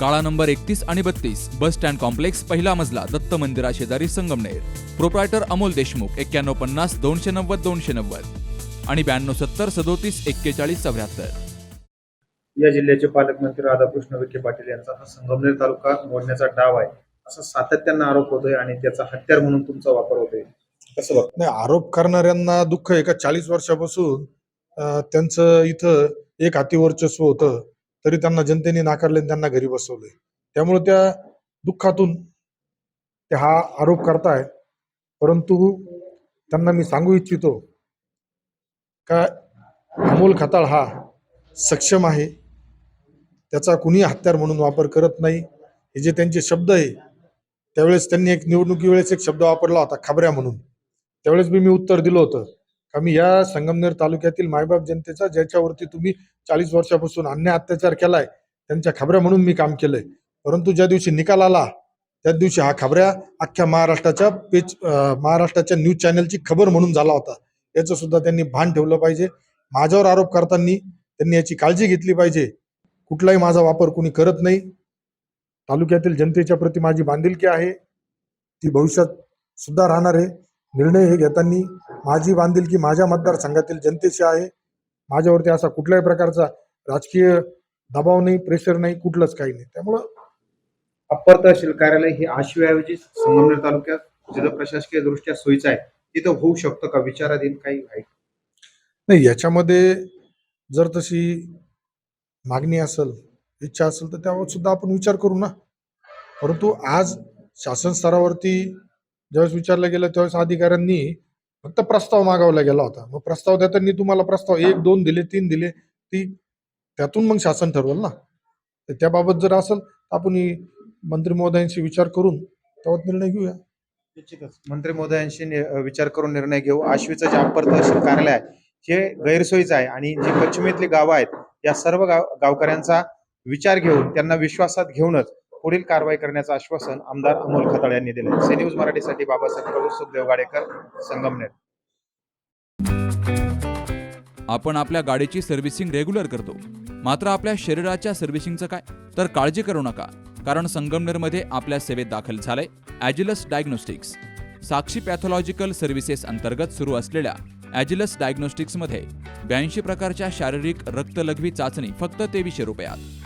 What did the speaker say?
काळा नंबर एकतीस आणि बत्तीस बस स्टँड कॉम्प्लेक्स पहिला मजला दत्त मंदिरा शेजारी संगमनेर. प्रोप्रायटर अमोल देशमुख एक्क्याण्णव पन्नास दोनशे नव्वद दोनशे नव्वद. आणि ब्याण्णव सत्तर सदोतीस एक्केचाळीस चौऱ्याहत्तर. या जिल्ह्याचे पालकमंत्री राधाकृष्ण विखे पाटील यांचा हा संगमनेर तालुका मोडण्याचा डाव आहे. असा सातत्यानं आरोप होतोय आणि त्याचा हत्यार म्हणून तुमचा वापर होतोय. कसं बघ? नाही आरोप करणाऱ्यांना दुःख आहे. का चाळीस वर्षापासून त्यांचं इथं एक हाती वर्चस्व होतं. तरी त्यांना जनतेने नाकारले आणि त्यांना घरी बसवले. त्यामुळे त्या दुःखातून ते हा आरोप करताय. परंतु त्यांना मी सांगू इच्छितो का अमोल खताळ हा सक्षम आहे. त्याचा कुणी हत्यार म्हणून वापर करत नाही. हे जे त्यांचे शब्द आहे त्यावेळेस त्यांनी एक निवडणुकीवेळेस एक शब्द वापरला होता खबऱ्या म्हणून. त्यावेळेस बी मी उत्तर दिलं होतं. आम्ही या संगमनेर तालुक्यातील मायबाप जनतेचा ज्याच्यावरती तुम्ही चाळीस वर्षापासून अन्याय अत्याचार केलाय त्यांच्या खबऱ्या म्हणून मी काम केलंय. परंतु ज्या दिवशी निकाल आला त्या दिवशी हा खबऱ्या अख्ख्या महाराष्ट्राच्या पेज महाराष्ट्राच्या न्यूज चॅनलची खबर म्हणून झाला होता. याचं सुद्धा त्यांनी भान ठेवलं पाहिजे. माझ्यावर आरोप करताना त्यांनी याची काळजी घेतली पाहिजे. कुठलाही माझा वापर कुणी करत नाही. तालुक्यातील जनतेच्या प्रति माझी बांधिलकी आहे. ती भविष्यात सुद्धा राहणार आहे. निर्णय हे घेताना माझी बांधिलकी माझ्या मतदारसंघातील जनतेशी आहे. माझ्यावरती असा कुठल्याही प्रकारचा राजकीय दबाव नाही प्रेशर नाही कुठलंच काही नाही. त्यामुळं अप्पर तहसील कार्यालय हे आशिवाऐवजी संगमनेर तालुक्यात जिल्हा प्रशासकीय दृष्ट्या सोयीचं आहे. तिथं होऊ शकतं का? विचाराधीन काही आहे? नाही याच्यामध्ये जर तशी मागणी असेल इच्छा असेल तर त्यावर सुद्धा आपण विचार करू ना. परंतु आज शासन स्तरावरती ज्यावेळेस विचारलं गेलं त्यावेळेस अधिकाऱ्यांनी फक्त प्रस्ताव मागवला गेला होता. मग प्रस्ताव देताना तुम्हाला प्रस्ताव एक दोन दिले तीन दिले ती त्यातून मग शासन ठरवल ना? तर त्याबाबत जर असेल आपण मंत्री महोदयांशी विचार करून त्यावर निर्णय घेऊया. निश्चितच. मंत्री महोदयांशी विचार करून निर्णय घेऊ. आश्वीचं जे अप्पर तहसील कार्यालय आहे हे गैरसोयीचं आहे आणि जी पश्चिमेतली गावं आहेत या सर्व गाव गावकऱ्यांचा विचार घेऊन त्यांना विश्वासात घेऊनच पुढील कारवाई करण्याचं आश्वासन आमदार अमोल खताळ यांनी दिलं सी न्यूज मराठीसाठी बाबासाहेब प्रभू सुखदेव गाडेकर संगमनेर. आपण आपल्या गाडीची सर्व्हिसिंग रेग्युलर करतो. मात्र आपल्या शरीराच्या सर्व्हिसिंगचं काय? तर काळजी करू नका. कारण संगमनेरमध्ये आपल्या सेवेत दाखल झालंय Agilus diagnostics. Sakshi pathological services अंतर्गत सुरू असलेल्या ॲजिलस डायग्नोस्टिक्समध्ये ब्याऐंशी प्रकारच्या शारीरिक रक्तलघवी चाचणी फक्त तेवीसशे रुपयात.